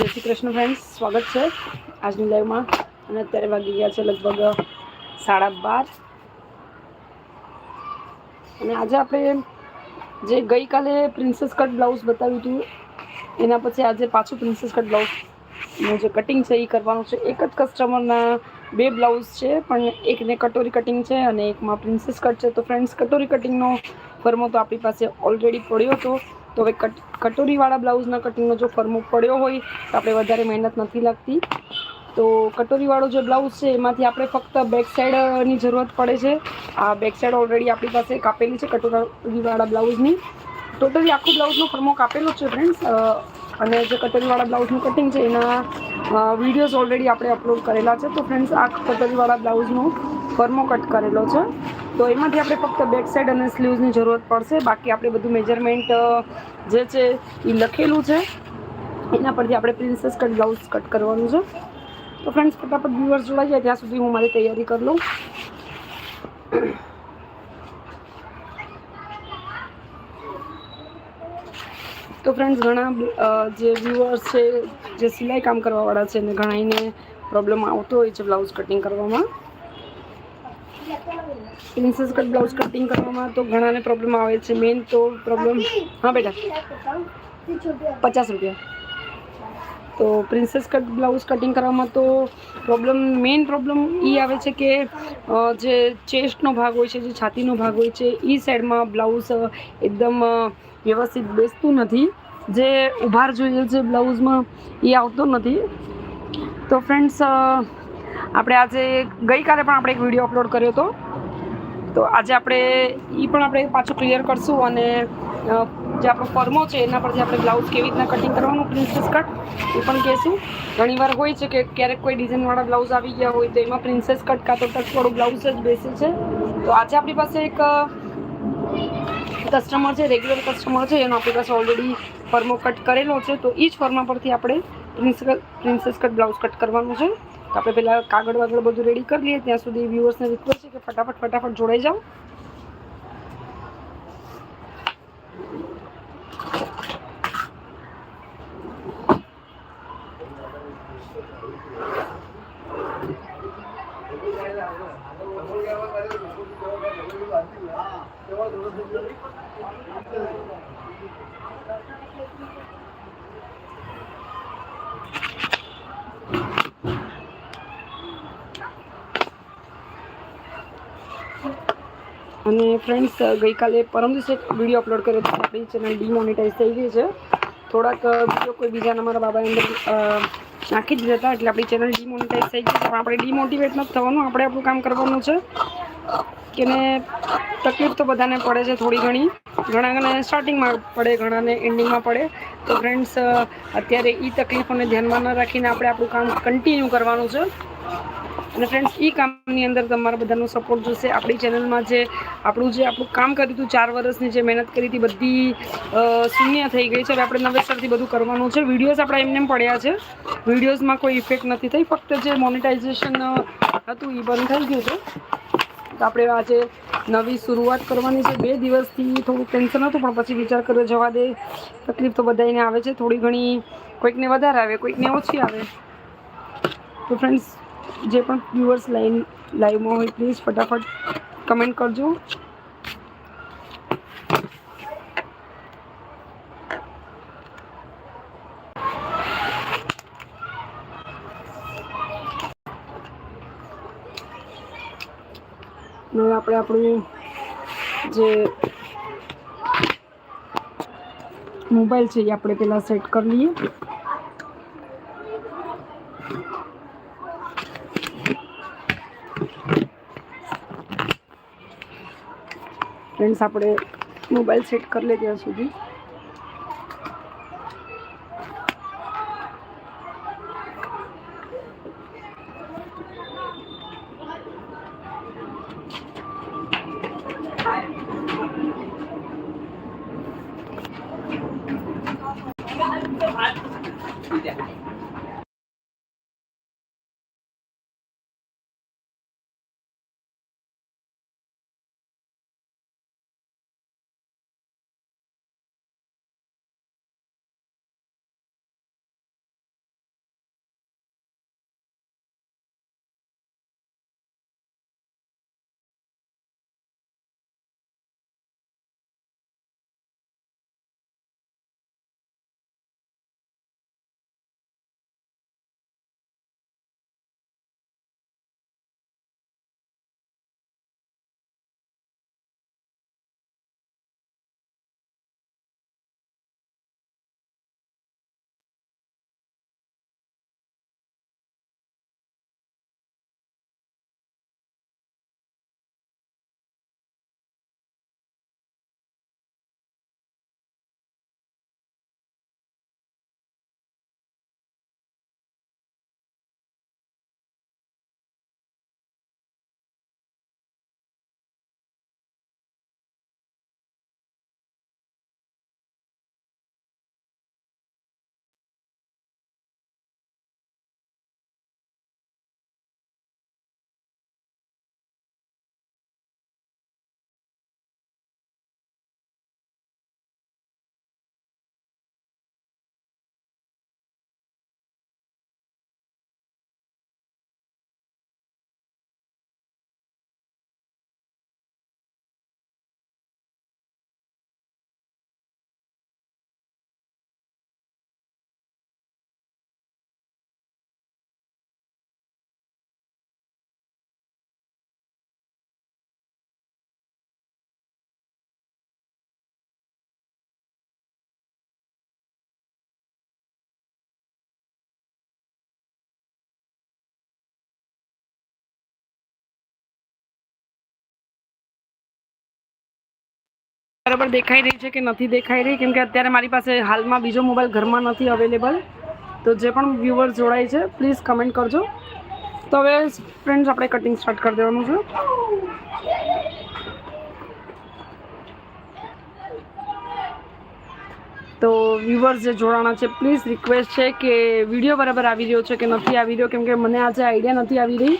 જય શ્રી કૃષ્ણ ફ્રેન્ડ્સ સ્વાગત છે. આજની લાઈવમાં અને અત્યારે વાગી ગયા છે લગભગ સાડા બાર. અને આજે આપણે જે ગઈકાલે પ્રિન્સેસ કટ બ્લાઉઝ બતાવ્યું હતું, એના પછી આજે પાછું પ્રિન્સેસ કટ બ્લાઉઝનું જે કટિંગ છે એ કરવાનું છે. એક જ કસ્ટમરના બે બ્લાઉઝ છે, પણ એકને કટોરી કટિંગ છે અને એકમાં પ્રિન્સેસ કટ છે. તો ફ્રેન્ડ્સ કટોરી કટિંગનો ફર્મો તો આપણી પાસે ઓલરેડી પડ્યો હતો. તો હવે કટ, કટોરીવાળા બ્લાઉઝના કટિંગનો જો ફર્મો પડ્યો હોય તો આપણે વધારે મહેનત નથી લાગતી. તો કટોરીવાળો જે બ્લાઉઝ છે, એમાંથી આપણે ફક્ત બેક સાઈડની જરૂરત પડે છે. આ બેક સાઈડ ઓલરેડી આપણી પાસે કાપેલી છે કટોરીવાળા બ્લાઉઝની. ટોટલી આખું બ્લાઉઝનો ફર્મો કાપેલો છે ફ્રેન્ડ્સ અને જે કટોરીવાળા બ્લાઉઝનું કટિંગ છે, એના વિડીયોઝ ઓલરેડી આપણે અપલોડ કરેલા છે. તો ફ્રેન્ડ્સ આ કટોરીવાળા બ્લાઉઝનો ફર્મો કટ કરેલો છે. તો એમાંથી આપણે ફક્ત બેક સાઈડ અને સ્લીવ્સની જરૂરત પડશે. બાકી આપણે બધું મેજરમેન્ટ જે છે એ લખેલું છે. એના પરથી આપણે પ્રિન્સેસ કટ બ્લાઉઝ કટ કરવાનું છે. તો ફ્રેન્ડ્સ ફટાફટ વ્યુઅર્સ જોડાઈ જાય, ત્યાં સુધી હું મારી તૈયારી કરી લઉં. તો ફ્રેન્ડ્સ ઘણા જે વ્યુઅર્સ છે, જે સિલાઈ કામ કરવાવાળા છે ને ઘણાઈને પ્રોબ્લેમ આવતો હોય છે બ્લાઉઝ કટિંગ કરવામાં. પ્રિન્સેસ કટ બ્લાઉઝ કટિંગ કરવામાં તો ઘણાને પ્રોબ્લેમ આવે છે. મેઇન તો પ્રોબ્લેમ હા બેટા. પચાસ રૂપિયા. તો પ્રિન્સેસ કટ બ્લાઉઝ કટિંગ કરવામાં તો પ્રોબ્લેમ મેઇન પ્રોબ્લેમ એ આવે છે કે જે ચેસ્ટનો ભાગ હોય છે જે છાતીનો ભાગ હોય છે એ સાઈડમાં બ્લાઉઝ એકદમ વ્યવસ્થિત બેસતું નથી. જે ઉભાર જોઈએ છે બ્લાઉઝમાં એ આવતો નથી. તો ફ્રેન્ડ્સ આપણે આજે ગઈકાલે પણ આપણે એક વીડિયો અપલોડ કર્યો હતો. તો આજે આપણે એ પણ આપણે પાછું ક્લિયર કરશું અને જે આપણો ફર્મો છે, એના પરથી આપણે બ્લાઉઝ કેવી રીતના કટિંગ કરવાનું પ્રિન્સેસ કટ એ પણ કહેશું. ઘણીવાર હોય છે કે ક્યારેક કોઈ ડિઝાઇનવાળા બ્લાઉઝ આવી ગયા હોય તો એમાં પ્રિન્સેસ કટ કાં તો ટચવાળું બ્લાઉઝ જ બેસે છે. તો આજે આપણી પાસે એક કસ્ટમર છે રેગ્યુલર કસ્ટમર છે, એનો આપણી પાસે ઓલરેડી ફર્મો કટ કરેલો છે. તો એ જ ફર્મા પરથી આપણે prince princess cut blouse cut કરવાનું છે. આપણે પહેલાં કાગળ વાગળ બધું રેડી કરી લઈએ. ત્યાં સુધી વ્યૂઅર્સને રિક્વેસ્ટ છે કે ફટાફટ ફટાફટ જોડાઈ જાઓ. અને ફ્રેન્ડ્સ ગઈકાલે પરમ દિવસે એક વીડિયો અપલોડ કર્યો હતો. આપણી ચેનલ ડીમોનિટાઈઝ થઈ ગઈ છે. થોડાક બીજો કોઈ બીજાના મારા બાબા અંદર નાખી જ દેતા એટલે આપણી ચેનલ ડીમોનિટાઈઝ થઈ ગઈ છે. પણ આપણે ડીમોટિવેટ નથી થવાનું, આપણે આપણું કામ કરવાનું છે. કે ને તકલીફ તો બધાને પડે છે થોડી ઘણી. ઘણા ઘણા સ્ટાર્ટિંગમાં પડે ઘણાને એન્ડિંગમાં પડે. તો ફ્રેન્ડ્સ અત્યારે એ તકલીફોને ધ્યાનમાં ન રાખીને આપણે આપણું કામ કન્ટિન્યુ કરવાનું છે. અને ફ્રેન્ડ્સ એ કામની અંદર તમારા બધાનો સપોર્ટ જોશે. આપણી ચેનલમાં જે આપણું જે આપણું કામ કર્યું હતું ચાર વર્ષની જે મહેનત કરી હતી, બધી શૂન્ય થઈ ગઈ છે. હવે આપણે નવેસરથી બધું કરવાનું છે. વિડીયોઝ આપણા એમને પડ્યા છે. વિડીયોઝમાં કોઈ ઇફેક્ટ નથી થઈ. ફક્ત જે મોનિટાઇઝેશન હતું એ બંધ થઈ ગયું હતું તો આપણે આજે નવી શરૂઆત કરવાની છે. બે દિવસથી થોડું ટેન્શન હતું, પણ પછી વિચાર કર્યો, જવા દે. તકલીફ તો બધાને આવે છે. થોડી ઘણી કોઈકને વધારે આવે, કોઈકને ઓછી આવે. તો ફ્રેન્ડ્સ જે પણ વ્યુઅર્સ લાઈન લાઈવમાં હોય પ્લીઝ ફટાફટ કમેન્ટ કરજો. હવે આપણે આપણું જે મોબાઈલ છે એ આપણે પહેલાં સેટ કરી લઈએ. ફ્રેન્ડ્સ આપણે મોબાઈલ સેટ કરી લે ત્યાં સુધી. બરાબર દેખાઈ રહી છે કે નથી દેખાઈ રહી? કેમ કે અત્યારે મારી પાસે હાલમાં બીજો મોબાઈલ ઘરમાં નથી અવેલેબલ તો જે પણ વ્યુઅર્સ જોડાય છે પ્લીઝ કમેન્ટ કરજો. તો હવે ફ્રેન્ડ્સ આપણે કટિંગ સ્ટાર્ટ કરી દેવાનું છે. તો વ્યુઅર્સ જે જોડાણા છે પ્લીઝ રિક્વેસ્ટ છે કે વીડિયો બરાબર આવી રહ્યો છે કે નથી આવી રહ્યો? કેમ કે મને આજે આઈડિયા નથી આવી રહી.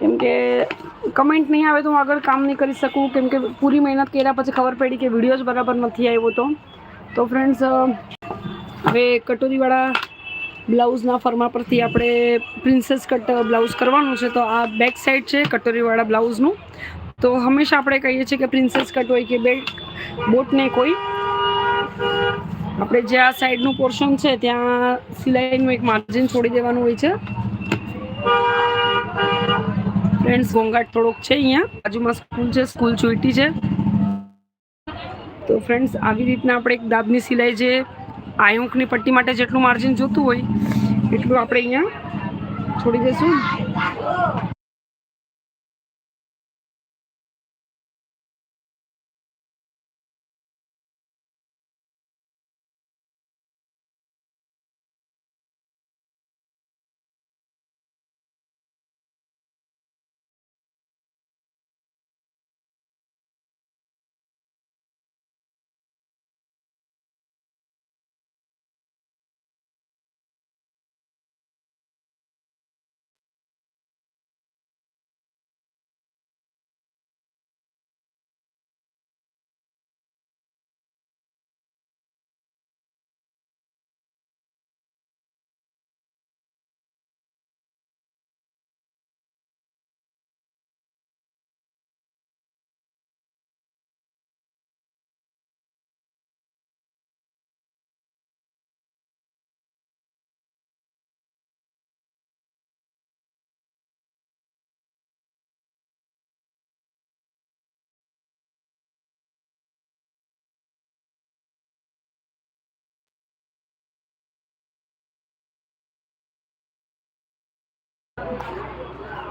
કેમ કે કમેન્ટ નહીં આવે તો હું આગળ કામ નહીં કરી શકું. કેમ કે પૂરી મહેનત કર્યા પછી ખબર પડી કે વીડિયો જ બરાબર નથી આવ્યો તો. તો ફ્રેન્ડ્સ હવે કટોરીવાળા બ્લાઉઝના ફરમા પરથી આપણે પ્રિન્સેસ કટ બ્લાઉઝ કરવાનું છે તો આ બેક સાઈડ છે કટોરીવાળા બ્લાઉઝનું. તો હંમેશા આપણે કહીએ છીએ કે પ્રિન્સેસ કટ હોય કે બેટ નહીં કોઈ. આપણે જે આ સાઈડનું પોર્શન છે ત્યાં સિલાઈનું એક માર્જિન છોડી દેવાનું હોય છે. ફ્રેન્ડ્સ ઘોંઘાટ થોડોક છે અહીંયા. બાજુમાં સ્કૂલ છે સ્કૂલ ચોઈટી છે. તો ફ્રેન્ડ્સ આવી રીતના આપણે એક દાબની સિલાઈ જે આયુંકની પટ્ટી માટે જેટલું માર્જિન જોતું હોય, એટલું આપણે અહીંયા છોડી દઈશું.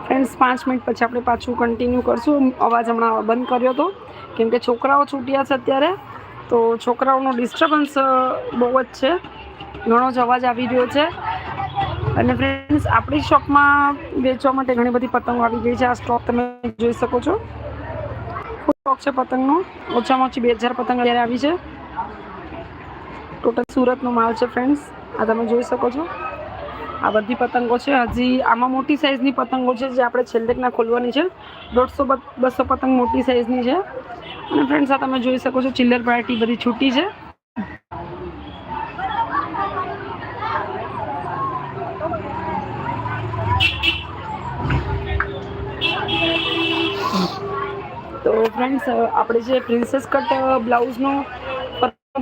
ફ્રેન્ડ્સ પાંચ મિનિટ પછી આપણે પાછું કન્ટિન્યુ કરશું. અવાજ હમણાં બંધ કર્યો હતો કેમ કે છોકરાઓ છૂટ્યા છે અત્યારે, તો છોકરાઓનો ડિસ્ટર્બન્સ બહુ જ છે. ઘણો જ અવાજ આવી રહ્યો છે. અને ફ્રેન્ડ્સ આપણી શોપમાં વેચવા માટે ઘણી બધી પતંગો આવી ગઈ છે. આ સ્ટોક તમે જોઈ શકો છો. સ્ટોક છે પતંગનો. ઓછામાં ઓછી બે હજાર પતંગ અત્યારે આવી છે. ટોટલ સુરતનો માલ છે ફ્રેન્ડ્સ આ તમે જોઈ શકો છો. આ બધી પતંગો છે. હજી આમાં મોટી સાઇઝની પતંગો છે જે આપણે છેલ્લેકના ખોલવાની છે. દોઢસો બસો પતંગ મોટી સાઇઝની છે. અને ફ્રેન્ડ્સ આ તમે જોઈ શકો છો ચિલ્લર પાર્ટી બધી છૂટી છે. તો ફ્રેન્ડ્સ આપણે જે પ્રિન્સેસ કટ બ્લાઉઝનો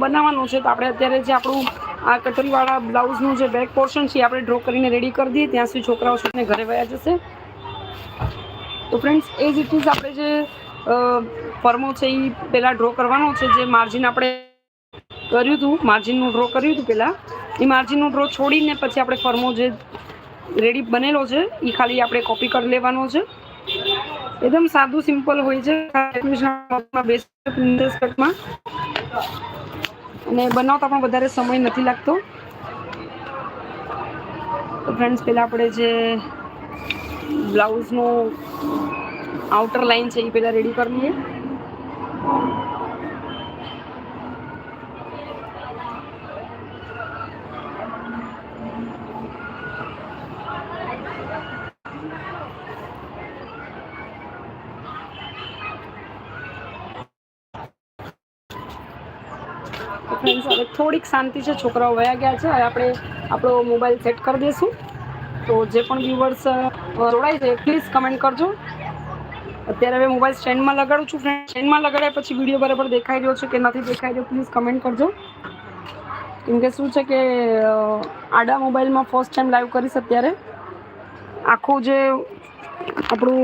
બનાવવાનો છે, તો આપણે અત્યારે જે આપણું આ કટરીવાળા બ્લાઉઝનું જે બેક પોર્શન છે એ આપણે ડ્રો કરીને રેડી કરી દઈએ. ત્યાં સુધી છોકરાઓ છૂટને ઘરે વયા જશે. તો ફ્રેન્ડ્સ એ જ ઇટ આપણે જે ફર્મો છે એ પહેલાં ડ્રો કરવાનો છે. જે માર્જિન આપણે કર્યું હતું માર્જિનનું ડ્રો કર્યું હતું પહેલાં એ માર્જિનનું ડ્રો છોડીને પછી આપણે ફર્મો જે રેડી બનેલો છે એ ખાલી આપણે કોપી કરી લેવાનો છે. એકદમ સાદું સિમ્પલ હોય છે. બેસ્ટ કટમાં અને બનાવતા પણ વધારે સમય નથી લાગતો. તો ફ્રેન્ડ્સ પહેલાં આપણે જે બ્લાઉઝનો આઉટર લાઇન છે એ પહેલાં રેડી કરી લઈએ ફ્રેન્ડ્સ હવે થોડીક શાંતિ છે, છોકરાઓ વયા ગયા છે આપણે આપણો મોબાઈલ સેટ કરી દઈશું. તો જે પણ વ્યુવર્સ જોડાય છે પ્લીઝ કમેન્ટ કરજો. અત્યારે હવે મોબાઈલ સ્ટેન્ડમાં લગાડું છું ફ્રેન્ડ સ્ટેન્ડમાં લગાડ્યા પછી વીડિયો બરાબર દેખાઈ રહ્યો છે કે નથી દેખાઈ રહ્યો પ્લીઝ કમેન્ટ કરજો. કેમ કે શું છે કે આડા મોબાઈલમાં ફર્સ્ટ ટાઈમ લાઈવ કરીશ અત્યારે. આખું જે આપણું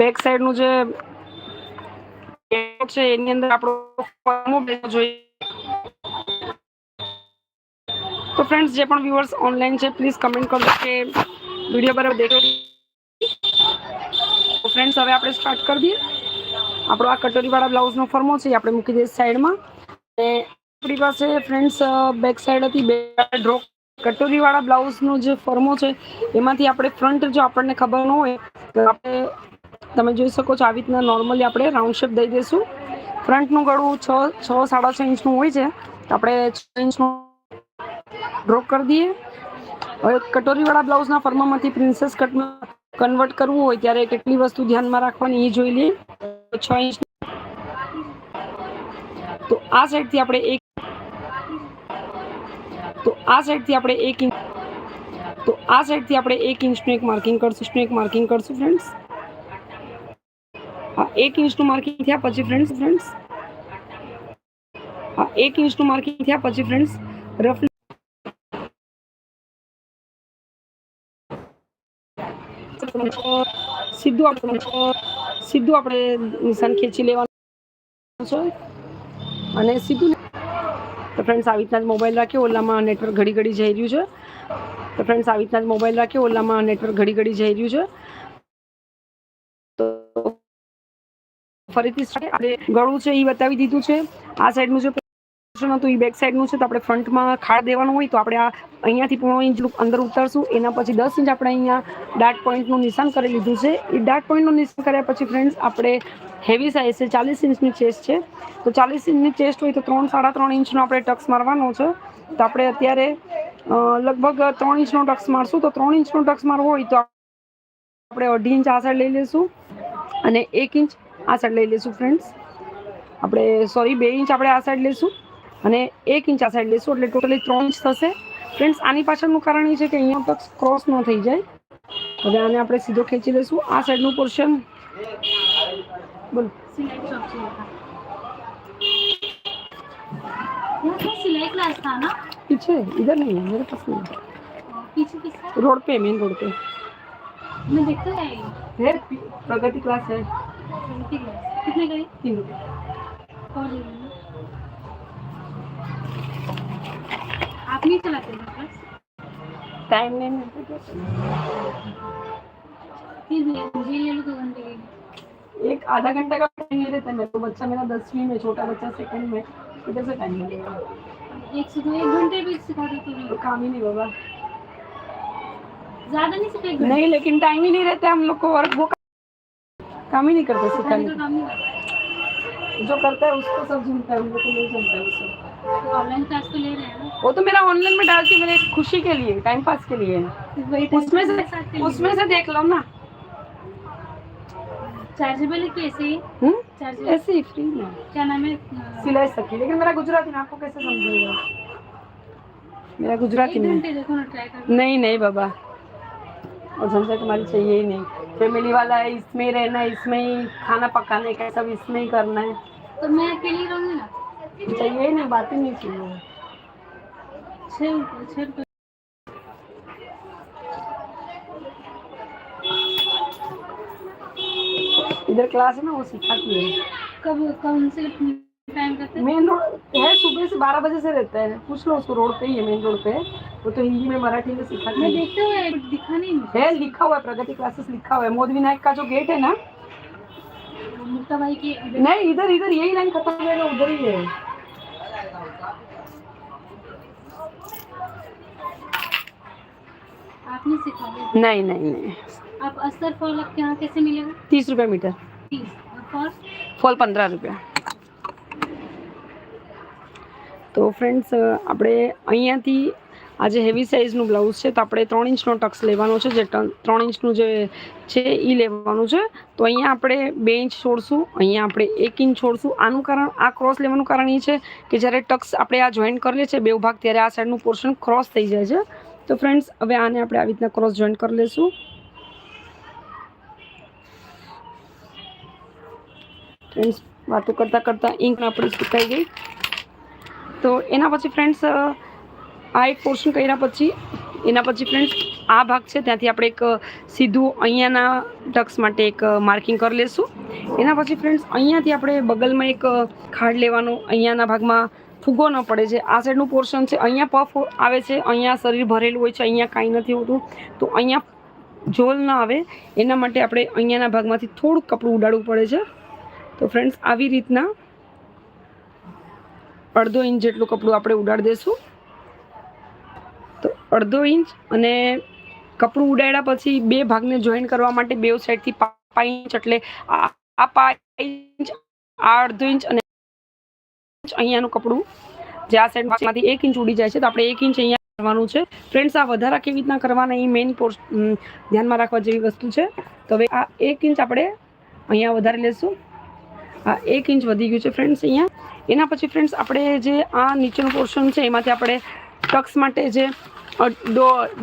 બેક સાઈડનું જે છે? એની અંદર આપણો ફોર્મો જોઈએ. તો ફ્રેન્ડ્સ જે પણ વ્યુઅર્સ ઓનલાઈન છે પ્લીઝ કમેન્ટ કરો કે વીડિયો બરાબર દેખો. ફ્રેન્ડ્સ હવે આપણે સ્ટાર્ટ કરી દઈએ. આપણો આ કટોરીવાળા બ્લાઉઝનો ફર્મો છે આપણે મૂકી દઈએ સાઈડમાં. અને આપણી પાસે ફ્રેન્ડ્સ બેક સાઈડ હતી, બે ડ્રો કટોરીવાળા બ્લાઉઝનો જે ફર્મો છે, એમાંથી આપણે ફ્રન્ટ જો આપણને ખબર ન હોય, તો આપણે તમે જોઈ શકો છો આવી રીતના નોર્મલી આપણે રાઉન્ડ શેપ દઈ દઈશું. ફ્રન્ટનું ગળું છ છ સાડા છ ઇંચનું હોય છે. તો આપણે છ ઇંચનું ડ્રો કરી દઈએ. હવે કટોરીવાળા બ્લાઉઝના ફર્મામાંથી પ્રિન્સેસ કટમાં કન્વર્ટ કરવું હોય ત્યારે કેટલી વસ્તુ ધ્યાનમાં રાખવાની એ જોઈ લઈએ. છ ઇંચ. તો આ સાઈડથી આપણે એક તો આ સાઈડથી આપણે એક ઇંચ. તો આ સાઈડથી આપણે એક ઇંચનું એક માર્કિંગ કરશું, એક માર્કિંગ કરશું ફ્રેન્ડ્સ હા, એક ઇંચનું માર્કિંગ થયા પછી ફ્રેન્ડ્સ ફ્રેન્ડ્સ હા, એક ઇંચનું માર્કિંગ થયા પછી ફ્રેન્ડ્સ રફ સીધું આપણે સીધું આપણે નિશાન ખેંચી લેવાનું છે. અને સીધું તો ફ્રેન્ડ્સ આવી રીતના જ મોબાઈલ રાખ્યો, ઓલામાં નેટવર્ક ઘડી ઘડી જઈ રહ્યું છે. તો ફ્રેન્ડ્સ આવી રીતના જ મોબાઈલ રાખ્યો, ઓલામાં નેટવર્ક ઘડી ઘડી જઈ રહ્યું છે. ફરીથી. આપણે ગળું છે એ બતાવી દીધું છે. આ સાઈડનું જે portion હતું, એ બેક સાઈડનું છે, તો આપણે ફ્રન્ટમાં ખાડ દેવાનું હોય તો આપણે આ અહીંયાથી પોણો ઇંચ અંદર ઉતારશું. એના પછી દસ ઇંચ આપણે અહીંયા ડાર્ટ પોઈન્ટનું નિશાન કરી લીધું છે. એ ડાર્ટ પોઈન્ટનું નિશાન કર્યા પછી ફ્રેન્ડ્સ આપણે હેવી સાઇઝ છે, ચાલીસ ઇંચની ચેસ્ટ છે. તો ચાલીસ ઇંચની ચેસ્ટ હોય તો ત્રણ, સાડા ત્રણ ઇંચનો આપણે ટક્સ મારવાનો છે. તો આપણે અત્યારે લગભગ ત્રણ ઇંચનો ટક્સ મારશું. તો ત્રણ ઇંચનો ટક્સ મારવો હોય તો આપણે અઢી ઇંચ આ સાઈડ લઈ લઈશું. અને એક ઇંચ આ સાઈડ લઈ લઈશું ફ્રેન્ડ્સ આપણે સોરી બે ઇંચ આપણે આ સાઈડ લઈશું અને એક ઇંચ આ સાઈડ લઈશું એટલે ટોટલી ત્રણ ઇંચ થશે ફ્રેન્ડ્સ આની પાછળનું કારણ એ છે કે અહીંયા તક ક્રોસ ન થઈ જાય હવે આને આપણે સીધો ખેંચી લઈશું આ સાઈડનું પોર્શન બોલો सिलाई शॉप से था यहाँ पे सिलाई क्लास था ना पीछे इधर नहीं है मेरे पास नहीं और पीछे किसका है रोड पे मेन रोड पे मैं देखते है है? प्रगति क्लास है। कितने गए तीन। रुपये आप नहीं चलाते हैं क्लास? टाइम नहीं मिलता। मुझे ले लो दो घंटे के एक आधा घंटा का टाइम नहीं रहता मेरे को बच्चा मेरा दसवीं में छोटा बच्चा सेकंड में किधर से टाइम मिलेगा एक से दो एक घंटे भी सिखा देते काम ही नहीं होगा। ज़्यादा नहीं सिखा नहीं लेकिन टाइम ही नहीं रहता हम लोग को वर्क वो काम ही नहीं करते सिखाने सिखाने का नहीं का। जो करता है उसको सब जमता है हम लोग को नहीं जमता है उसको तो ऑनलाइन क्लास तो ले रहे हैं ना? वो तो मेरा ऑनलाइन में डालती हूँ मेरे खुशी के लिए टाइम पास के लिए फिर उसमें से उसमें से देख लो ना। चार्जेबल है कैसे हम्म? ऐसे ही फ्री में क्या नाम है? सिलाई सकी लेकिन मेरा गुजराती में आपको कैसे समझेगा मेरा गुजराती ना कर। नहीं नहीं बाबा। और झंझट हमारी चाहिए ही नहीं। फैमिली वाला है इसमें ही रहना है इसमें ही खाना पकाने का सब इसमें ही करना है। तो मैं अकेली रहूँगी ना? चाहिए ही नहीं बात ही नहीं चाहिए। इधर क्लास है ना वो सिखाती है। कब कौन से मेन रोड है सुबह से बारह बजे से रहता है। कुछ लोग उसको रोड पे ही है मेन रोड पे। वो तो हिंदी में मराठी में सिखा मैं देखते हुए दिखा नहीं है लिखा हुआ है प्रगति क्लासेस लिखा हुआ है। मोद विनायक का जो गेट है ना। मुक्ता भाई की नहीं इधर इधर यही लाइन खत्म हो जाएगा उधर ही है। आपने सिखा नहीं नहीं नहीं। आप अस्तर फॉल आपके यहाँ कैसे मिलेगा? तीस रुपया मीटर। फॉल? फॉल पंद्रह रुपया તો ફ્રેન્ડ્સ આપણે અહીંયાથી આ જે હેવી સાઇઝનું બ્લાઉઝ છે, તો આપણે ત્રણ ઇંચનો ટક્સ લેવાનો છે, જે ત્રણ ઇંચનું જે છે એ લેવાનું છે. તો અહીંયા આપણે બે ઇંચ છોડશું, અહીંયા આપણે એક ઇંચ છોડશું. આનું કારણ, આ ક્રોસ લેવાનું કારણ એ છે કે જ્યારે ટક્સ આપણે આ જોઈન્ટ કરીએ છીએ બે ભાગ, ત્યારે આ સાઈડનું પોર્શન ક્રોસ થઈ જાય છે. તો ફ્રેન્ડ્સ હવે આને આપણે આવી રીતના ક્રોસ જોઈન્ટ કરી લઈશું ફ્રેન્ડ્સ વાતો કરતાં કરતાં ઇંક આપણી સુકાઈ ગઈ. તો એના પછી ફ્રેન્ડ્સ આ એક પોર્શન કર્યા પછી, એના પછી ફ્રેન્ડ્સ આ ભાગ છે, ત્યાંથી આપણે એક સીધું અહીંયાના ટક્સ માટે એક માર્કિંગ કરી લેશું. એના પછી ફ્રેન્ડ્સ અહીંયાથી આપણે બગલમાં એક ખાડ લેવાનો, અહીંયાના ભાગમાં ફૂગો ન પડે છે. આ સાઈડનું પોર્શન છે, અહીંયા પફ આવે છે, અહીંયા શરીર ભરેલું હોય છે, અહીંયા કાંઈ નથી હોતું. તો અહીંયા જોલ ન આવે, એના માટે આપણે અહીંયાના ભાગમાંથી થોડુંક કપડું ઉડાડવું પડે છે. તો ફ્રેન્ડ્સ આવી રીતના અડધો ઇંચ જેટલું કપડું આપણે ઉડાડી દઈશું તો અડધો ઇંચ અને કપડું ઉડાડ્યા પછી બે ભાગને જોઈન કરવા માટે બે સાઈડથી પા ઇંચ એટલે આ પા ઇંચ, આ અડધો ઇંચ અને અહીંયાનું કપડું જે આ સાઈડમાંથી એક ઇંચ ઉડી જાય છે. તો આપણે એક ઇંચ અહીંયા કરવાનું છે. ફ્રેન્ડ્સ આ વધારા કેવી રીતના કરવાના એ મેઇન ધ્યાનમાં રાખવા જેવી વસ્તુ છે. તો હવે આ એક ઇંચ આપણે અહીંયા વધારે લેશું. આ એક ઇંચ વધી ગયું છે ફ્રેન્ડ્સ અહીંયા. એના પછી ફ્રેન્ડ્સ આપણે જે આ નીચેનું પોર્શન છે, એમાંથી આપણે ટક્સ માટે જે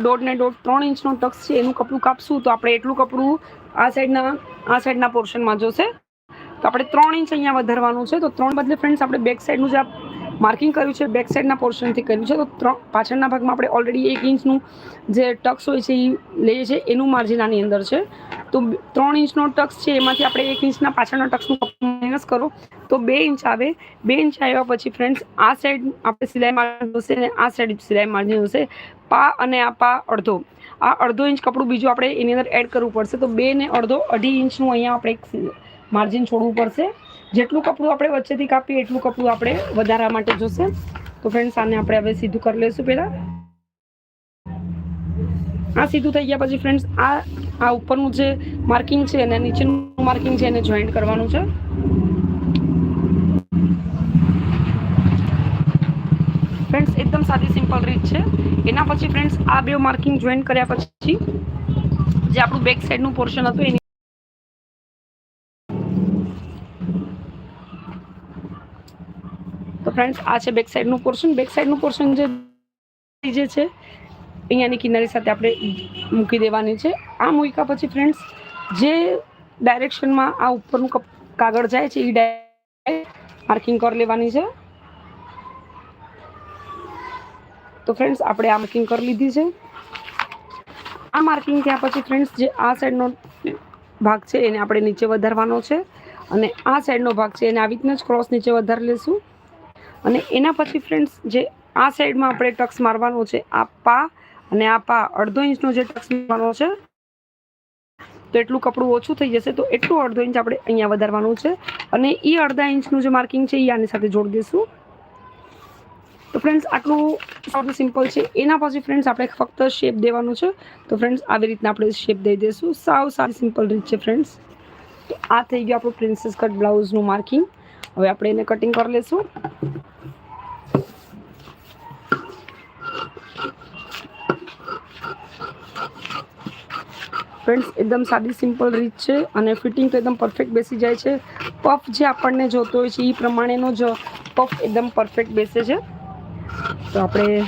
દોઢ ને દોઢ ત્રણ ઇંચનો ટક્સ છે, એનું કપડું કાપશું, તો આપણે એટલું કપડું આ સાઈડના આ સાઈડના પોર્શનમાં જોશે. તો આપણે ત્રણ ઇંચ અહીંયા વધારવાનું છે, તો ત્રણ બદલે ફ્રેન્ડ્સ આપણે બેક સાઈડનું જે માર્કિંગ કર્યું છે બેક સાઈડના પોર્શનથી કર્યું છે, તો ત્રણ, પાછળના ભાગમાં આપણે ઓલરેડી એક ઇંચનું જે ટક્સ હોય છે એ લઈએ છીએ, એનું માર્જિન આની અંદર છે. તો ત્રણ ઇંચનો ટક્સ છે, એમાંથી આપણે એક ઇંચના પાછળના ટક્સનું માઇનસ કરો, તો બે ઇંચ આવે. બે ઇંચ આવ્યા પછી ફ્રેન્ડ્સ આ સાઈડ આપણે સિલાઈ માર્જિન હશે અને આ સાઈડ સિલાઈ માર્જિન હશે. પા અને આ પા અડધો. આ અડધો ઇંચ કપડું બીજું આપણે એની અંદર એડ કરવું પડશે, તો બે ને અડધો અઢી ઇંચનું અહીંયા આપણે એક માર્જિન છોડવું પડશે. જેટલું કપડું આપણે વચ્ચેથી કાપીએ, એટલું કપડું આપણે વધારા માટે જોશે. તો ફ્રેન્ડ્સ આને આપણે હવે સીધું કરી લઈશું પહેલાં. આ સીધું થઈ ગયા પછી ફ્રેન્ડ્સ આ આ ઉપરનું જે માર્કિંગ છે અને નીચેનું માર્કિંગ છે એને જોઈન્ટ કરવાનું છે. ફ્રેન્ડ્સ એકદમ સાદી સિમ્પલ રીત છે. એના પછી ફ્રેન્ડ્સ આ બે માર્કિંગ જોઈન્ટ કર્યા પછી જે આપણું બેક સાઈડનું પોર્શન હતું, એની તો ફ્રેન્ડ્સ આ છે બેક સાઈડનું પોર્શન બેક સાઈડનું પોર્શન જે જે છે, અહીંયાની કિનારી સાથે આપણે મૂકી દેવાની છે. આ મૂક્યા પછી ફ્રેન્ડ્સ જે ડાયરેક્શનમાં આ ઉપરનું કાગળ જાય છે, એ માર્કિંગ કરી લેવાની છે. તો ફ્રેન્ડ્સ આપણે આ માર્કિંગ કરી લીધી છે. આ માર્કિંગ થયા પછી ફ્રેન્ડ્સ જે આ સાઈડનો ભાગ છે, એને આપણે નીચે વધારવાનો છે. અને આ સાઈડનો ભાગ છે, એને આવી રીતના જ ક્રોસ નીચે વધારી લેશું. અને એના પછી ફ્રેન્ડ્સ જે આ સાઈડમાં આપણે ટક્સ મારવાનો છે, આ પા અને આ પા, અડધો ઇંચનો જે ટક્સ મારવાનો છે, તો એટલું કપડું ઓછું થઈ જશે, તો એટલું અડધો ઇંચ આપણે અહીંયા વધારવાનું છે. અને એ અડધા ઇંચનું જે માર્કિંગ છે એ આની સાથે જોડી દઈશું. તો ફ્રેન્ડ્સ આટલું સૌથી સિમ્પલ છે. એના પછી ફ્રેન્ડ્સ આપણે ફક્ત શેપ દેવાનું છે. તો ફ્રેન્ડ્સ આવી રીતના આપણે શેપ દઈ દઈશું. સાવ સારી સિમ્પલ રીત છે ફ્રેન્ડ્સ તો આ થઈ ગયું આપણું પ્રિન્સેસ કટ બ્લાઉઝનું માર્કિંગ હવે આપણે એને કટિંગ કરી લેશું. ફ્રેન્ડ્સ એકદમ સાદી સિમ્પલ રીત છે અને ફિટિંગ તો એકદમ પરફેક્ટ બેસી જાય છે. પફ જે આપણને જોતો હોય છે એ પ્રમાણેનો જ પફ એકદમ પરફેક્ટ બેસે છે. તો આપણે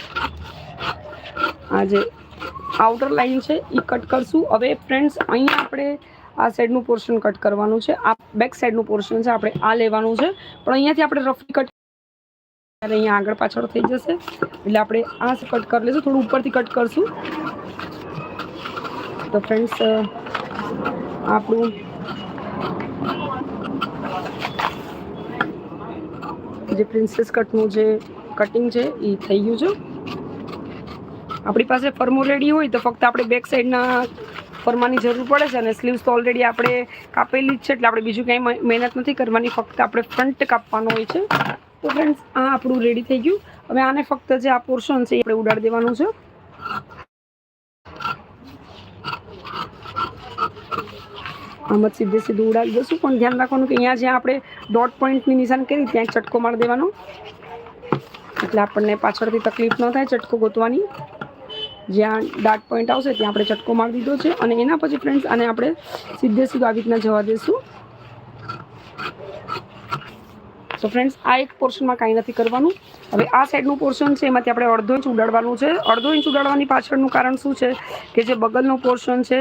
આ જે આઉટર લાઈન છે એ કટ કરશું. હવે ફ્રેન્ડ્સ અહીંયા આપણે આ સાઈડનું પોર્શન કટ કરવાનું છે. આ બેક સાઈડનું પોર્શન છે, આપણે આ લેવાનું છે. પણ અહીંયાથી આપણે રફલી કટ અહીંયા આગળ પાછળ થઈ જશે. એટલે આપણે આ કટ કરી લઈશું, થોડું ઉપરથી કટ કરશું. તો ફ્રેન્ડ્સ આપણું જે પ્રિન્સેસ કટનું જે કટિંગ છે, એ થઈ ગયું છે. આપણી પાસે ફર્મો રેડી હોય તો ફક્ત આપણે બેક સાઈડના ફરમાની જરૂર પડે છે અને સ્લીવ્સ તો ઓલરેડી આપણે કાપેલી જ છે, એટલે આપણે બીજું કંઈ મહેનત નથી કરવાની, ફક્ત આપણે ફ્રન્ટ કાપવાનો હોય છે. તો ફ્રેન્ડ્સ આ આપણું રેડી થઈ ગયું. હવે આને ફક્ત જે આ પોર્શન છે એ આપણે ઉડાડી દેવાનું છે. આમ જ સીધે સીધું ઉડાડી દઈશું, પણ ધ્યાન રાખવાનું કે અહીંયા જ્યાં આપણે ડોટ પોઈન્ટની નિશાન કરી, ત્યાં ચટકો મારી દેવાનો. એટલે આપણને પાછળથી તકલીફ ન થાય ચટકો ગોતવાની. જ્યાં ડાર્ક પોઈન્ટ આવશે, ત્યાં આપણે ચટકો મારી દીધો છે. અને એના પછી ફ્રેન્ડ્સ આને આપણે સીધે સીધું આવી રીતના જવા દઈશું તો ફ્રેન્ડ્સ આ એક પોર્શનમાં કાંઈ નથી કરવાનું. હવે આ સાઈડનું પોર્શન છે, એમાંથી આપણે અડધો ઇંચ ઉડાડવાનું છે. અડધો ઇંચ ઉડાડવાની પાછળનું કારણ શું છે કે જે બગલનું પોર્શન છે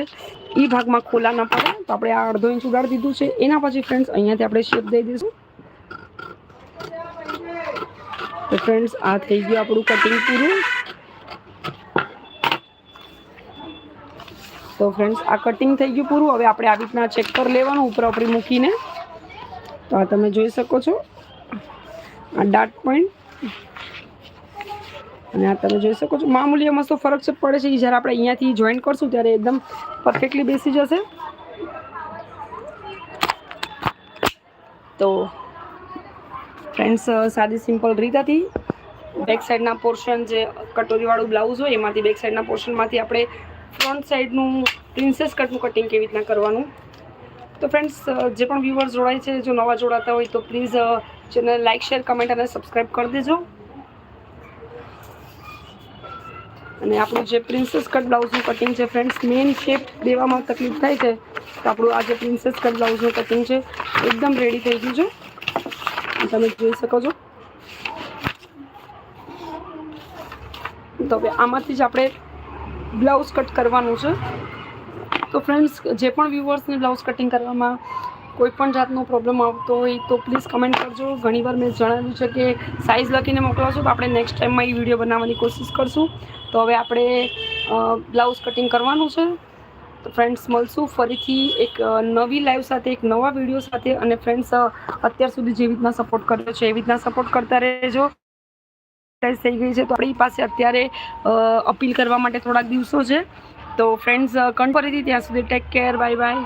એ ભાગમાં ખોલા ન પડે. તો આપણે આ અડધો ઇંચ ઉડાડી દીધું છે. એના પછી ફ્રેન્ડ્સ અહીંયાથી આપણે શેપ દઈ દઈશું. તો ફ્રેન્ડ્સ આ થઈ ગયું આપણું કટિંગ પૂરું. તો ફ્રેન્ડ્સ આ કટિંગ થઈ ગયું પૂરું. હવે આપણે આવી રીતના ચેક કરી લેવાનું, ઉપર ઉપરી મૂકીને. તો આ તમે જોઈ શકો છો. આ ડાર્ટ પોઈન્ટ અને આ તમે જોઈ શકો છો. મામૂલી એમાં શું ફરક પડે છે એ જ્યારે આપણે અહીંયાથી જોઈન કરશું ત્યારે એકદમ પરફેક્ટલી બેસી જશે. તો ફ્રેન્ડ્સ સાદી સિમ્પલ રીત હતી બેક સાઈડના પોર્શન જે કટોરીવાળું બ્લાઉઝ હોય એમાંથી બેક સાઈડના પોર્શનમાંથી આપણે ફ્રન્ટ સાઈડનું પ્રિન્સેસ કટનું કટિંગ કેવી રીતના કરવાનું? તો ફ્રેન્ડ્સ જે પણ વ્યૂવર્સ જોડાય છે, જો નવા જોડાતા હોય તો please channel like share comment અને સબસ્ક્રાઈબ કરી દેજો. અને આપણું જે પ્રિન્સેસ કટ બ્લાઉઝનું કટિંગ છે ફ્રેન્ડ્સ મેઇન શેપ દેવામાં તકલીફ થાય છે, તો આપણું આ જે પ્રિન્સેસ કટ બ્લાઉઝનું કટિંગ છે, એકદમ રેડી થઈ ગયું છે. તમે જોઈ શકો છો. તો હવે આમાંથી જ આપણે બ્લાઉઝ કટ કરવાનું છે. તો ફ્રેન્ડ્સ જે પણ વ્યૂવર્સને બ્લાઉઝ કટિંગ કરવામાં કોઈ પણ જાતનો પ્રોબ્લેમ આવતો હોય તો પ્લીઝ કમેન્ટ કરજો. ઘણીવાર મેં જણાવ્યું છે કે સાઇઝ લખીને મોકલાવશો તો આપણે નેક્સ્ટ ટાઈમમાં એ વીડિયો બનાવવાની કોશિશ કરશું. તો હવે આપણે બ્લાઉઝ કટિંગ કરવાનું છે. તો ફ્રેન્ડ્સ મળશું ફરીથી એક નવી લાઈવ સાથે, એક નવા વીડિયો સાથે. અને ફ્રેન્ડ્સ અત્યાર સુધી જેવી રીતના સપોર્ટ કર્યો છે એવી રીતના સપોર્ટ કરતા રહેજો. મોનેટાઈઝ થઈ ગઈ છે, તો આપણી પાસે અત્યારે અપીલ કરવા માટે થોડાક દિવસો છે. તો ફ્રેન્ડ્સ કણ ફરીથી ત્યાં સુધી. Take care bye bye